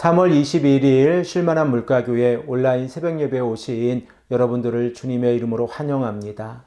3월 21일 쉴만한 물가교회 온라인 새벽 예배에 오신 여러분들을 주님의 이름으로 환영합니다.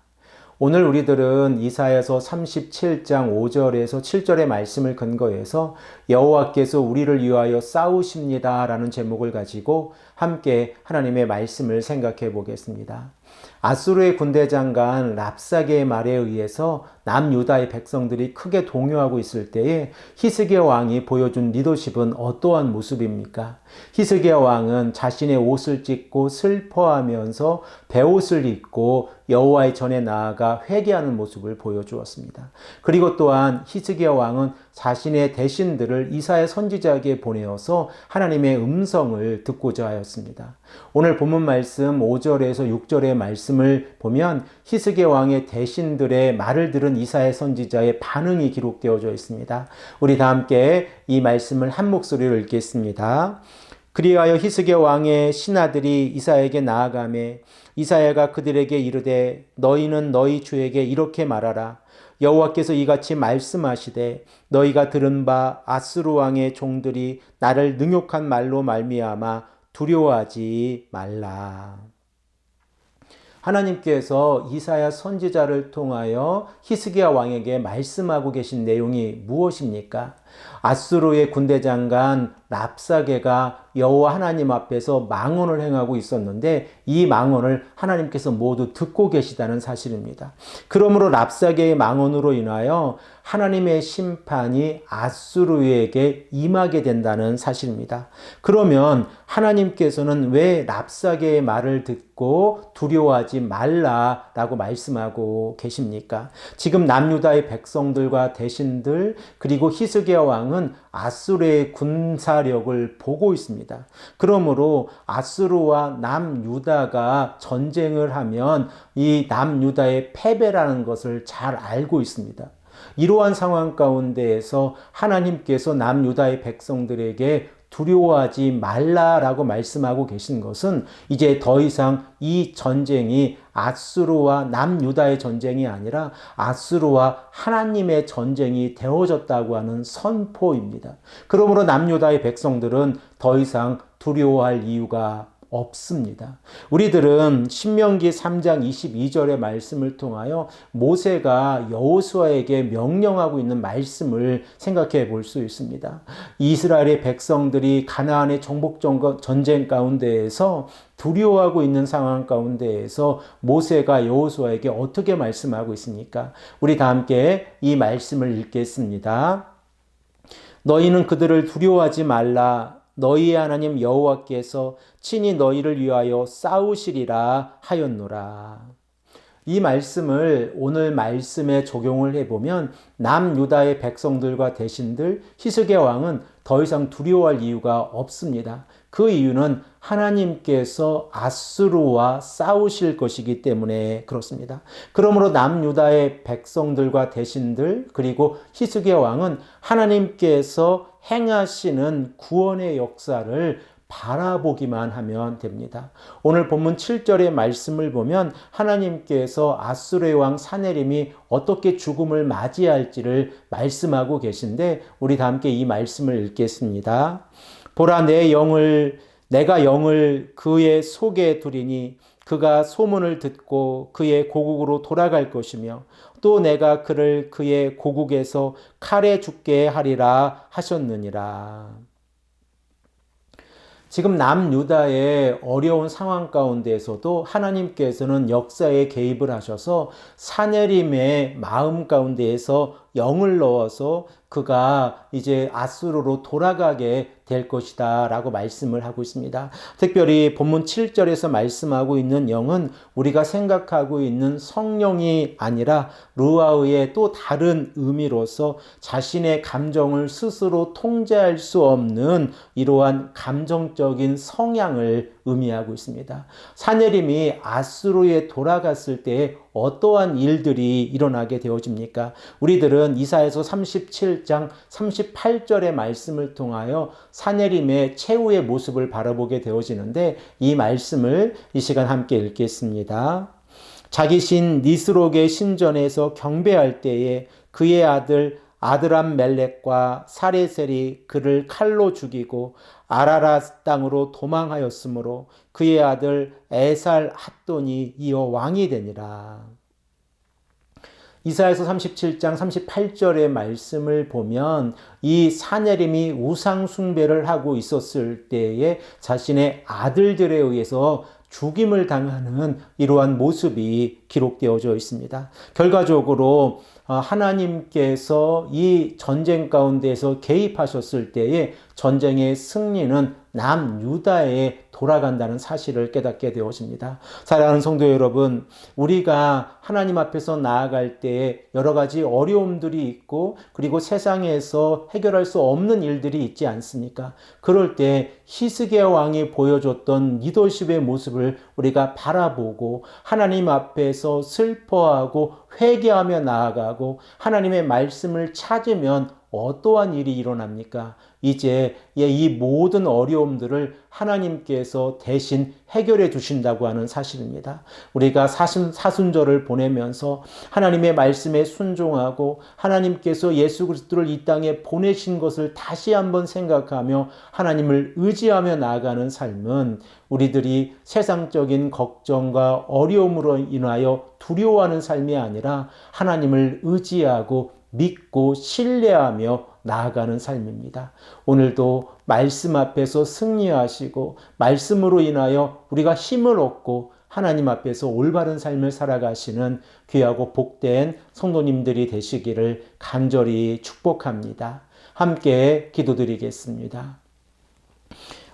오늘 우리들은 이사야서 37장 5절에서 7절의 말씀을 근거해서 여호와께서 우리를 위하여 싸우십니다라는 제목을 가지고 함께 하나님의 말씀을 생각해 보겠습니다. 아수르의 군대 장관 랍사게의 말에 의해서 남유다의 백성들이 크게 동요하고 있을 때에 히스기야 왕이 보여준 리더십은 어떠한 모습입니까? 히스기야 왕은 자신의 옷을 찢고 슬퍼하면서 배옷을 입고 여호와의 전에 나아가 회개하는 모습을 보여주었습니다. 그리고 또한 히스기야 왕은 자신의 대신들을 이사의 선지자에게 보내어서 하나님의 음성을 듣고자 하였습니다. 오늘 본문 말씀 5절에서 6절의 말씀을 보면 히스기야 왕의 대신들의 말을 들은 이사의 선지자의 반응이 기록되어져 있습니다. 우리 다 함께 이 말씀을 한 목소리로 읽겠습니다. 그리하여 히스기야 왕의 신하들이 이사에게 나아가매 이사야가 그들에게 이르되 너희는 너희 주에게 이렇게 말하라 여호와께서 이같이 말씀하시되 너희가 들은 바 아스루 왕의 종들이 나를 능욕한 말로 말미암아 두려워하지 말라. 하나님께서 이사야 선지자를 통하여 히스기야 왕에게 말씀하고 계신 내용이 무엇입니까? 아수르의 군대 장관 랍사게가 여호와 하나님 앞에서 망언을 행하고 있었는데 이 망언을 하나님께서 모두 듣고 계시다는 사실입니다. 그러므로 랍사게의 망언으로 인하여 하나님의 심판이 아수르에게 임하게 된다는 사실입니다. 그러면 하나님께서는 왜 랍사게의 말을 듣고 두려워하지 말라라고 말씀하고 계십니까? 지금 남유다의 백성들과 대신들 그리고 히스기야 왕은 아수르의 군사력을 보고 있습니다. 그러므로 아수르와 남유다가 전쟁을 하면 이 남유다의 패배라는 것을 잘 알고 있습니다. 이러한 상황 가운데에서 하나님께서 남유다의 백성들에게 두려워하지 말라라고 말씀하고 계신 것은 이제 더 이상 이 전쟁이 아수르와 남유다의 전쟁이 아니라 아수르와 하나님의 전쟁이 되어졌다고 하는 선포입니다. 그러므로 남유다의 백성들은 더 이상 두려워할 이유가 없습니다. 우리들은 신명기 3장 22절의 말씀을 통하여 모세가 여호수아에게 명령하고 있는 말씀을 생각해 볼 수 있습니다. 이스라엘의 백성들이 가나안의 정복 전쟁 가운데에서 두려워하고 있는 상황 가운데에서 모세가 여호수아에게 어떻게 말씀하고 있습니까? 우리 다 함께 이 말씀을 읽겠습니다. 너희는 그들을 두려워하지 말라 너희의 하나님 여호와께서 친히 너희를 위하여 싸우시리라 하였노라. 이 말씀을 오늘 말씀에 적용을 해보면 남유다의 백성들과 대신들 히스게 왕은 더 이상 두려워할 이유가 없습니다. 그 이유는 하나님께서 아스루와 싸우실 것이기 때문에 그렇습니다. 그러므로 남유다의 백성들과 대신들 그리고 히스기야 왕은 하나님께서 행하시는 구원의 역사를 바라보기만 하면 됩니다. 오늘 본문 7절의 말씀을 보면 하나님께서 아수르의 왕 사네림이 어떻게 죽음을 맞이할지를 말씀하고 계신데 우리 다 함께 이 말씀을 읽겠습니다. 보라 내 영을 내가 영을 그의 속에 두리니 그가 소문을 듣고 그의 고국으로 돌아갈 것이며 또 내가 그를 그의 고국에서 칼에 죽게 하리라 하셨느니라. 지금 남유다의 어려운 상황 가운데에서도 하나님께서는 역사에 개입을 하셔서 사내림의 마음 가운데에서 영을 넣어서 그가 이제 아수르로 돌아가게 될 것이다 라고 말씀을 하고 있습니다. 특별히 본문 7절에서 말씀하고 있는 영은 우리가 생각하고 있는 성령이 아니라 루아의 또 다른 의미로서 자신의 감정을 스스로 통제할 수 없는 이러한 감정적인 성향을 의미하고 있습니다. 사내림이 아수르에 돌아갔을 때 어떠한 일들이 일어나게 되어집니까? 우리들은 이사에서 37장 38절의 말씀을 통하여 사내림의 최후의 모습을 바라보게 되어지는데 이 말씀을 이 시간 함께 읽겠습니다. 자기 신 니스록의 신전에서 경배할 때에 그의 아들 아드람 멜렉과 사레셀이 그를 칼로 죽이고 아라라 땅으로 도망하였으므로 그의 아들 에살 핫돈이 이어 왕이 되니라. 이사에서 37장 38절의 말씀을 보면 이 사내림이 우상 숭배를 하고 있었을 때에 자신의 아들들에 의해서 죽임을 당하는 이러한 모습이 기록되어져 있습니다. 결과적으로 어, 하나님께서 이 전쟁 가운데서 개입하셨을 때에 전쟁의 승리는 남유다에 돌아간다는 사실을 깨닫게 되었습니다. 사랑하는 성도 여러분, 우리가 하나님 앞에서 나아갈 때에 여러 가지 어려움들이 있고 그리고 세상에서 해결할 수 없는 일들이 있지 않습니까? 그럴 때 히스기야 왕이 보여줬던 리더십의 모습을 우리가 바라보고 하나님 앞에서 슬퍼하고 회개하며 나아가고 하나님의 말씀을 찾으면 어떠한 일이 일어납니까? 이제 이 모든 어려움들을 하나님께서 대신 해결해 주신다고 하는 사실입니다. 우리가 사순, 사순절을 보내면서 하나님의 말씀에 순종하고 하나님께서 예수 그리스도를 이 땅에 보내신 것을 다시 한번 생각하며 하나님을 의지하며 나아가는 삶은 우리들이 세상적인 걱정과 어려움으로 인하여 두려워하는 삶이 아니라 하나님을 의지하고 믿고 신뢰하며 나아가는 삶입니다. 오늘도 말씀 앞에서 승리하시고 말씀으로 인하여 우리가 힘을 얻고 하나님 앞에서 올바른 삶을 살아가시는 귀하고 복된 성도님들이 되시기를 간절히 축복합니다. 함께 기도드리겠습니다.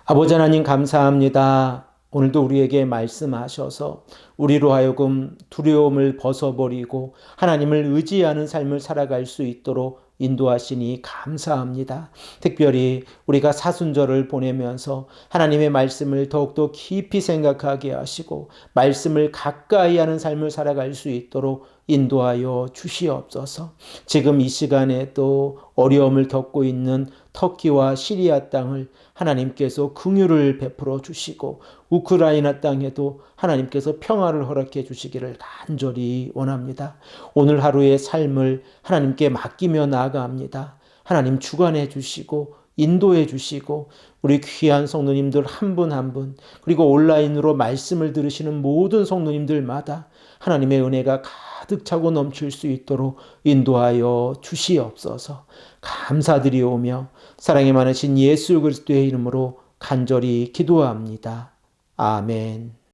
아버지 하나님 감사합니다. 오늘도 우리에게 말씀하셔서 우리로 하여금 두려움을 벗어버리고 하나님을 의지하는 삶을 살아갈 수 있도록 인도하시니 감사합니다. 특별히 우리가 사순절을 보내면서 하나님의 말씀을 더욱더 깊이 생각하게 하시고 말씀을 가까이 하는 삶을 살아갈 수 있도록 인도하여 주시옵소서. 지금 이 시간에도 어려움을 겪고 있는 터키와 시리아 땅을 하나님께서 긍휼을 베풀어 주시고 우크라이나 땅에도 하나님께서 평화를 허락해 주시기를 간절히 원합니다. 오늘 하루의 삶을 하나님께 맡기며 나아갑니다. 하나님 주관해 주시고 인도해 주시고 우리 귀한 성도님들 한 분 한 분 그리고 온라인으로 말씀을 들으시는 모든 성도님들마다 하나님의 은혜가 가득 차고 넘칠 수 있도록 인도하여 주시옵소서. 감사드리오며 사랑이 많으신 예수 그리스도의 이름으로 간절히 기도합니다. 아멘.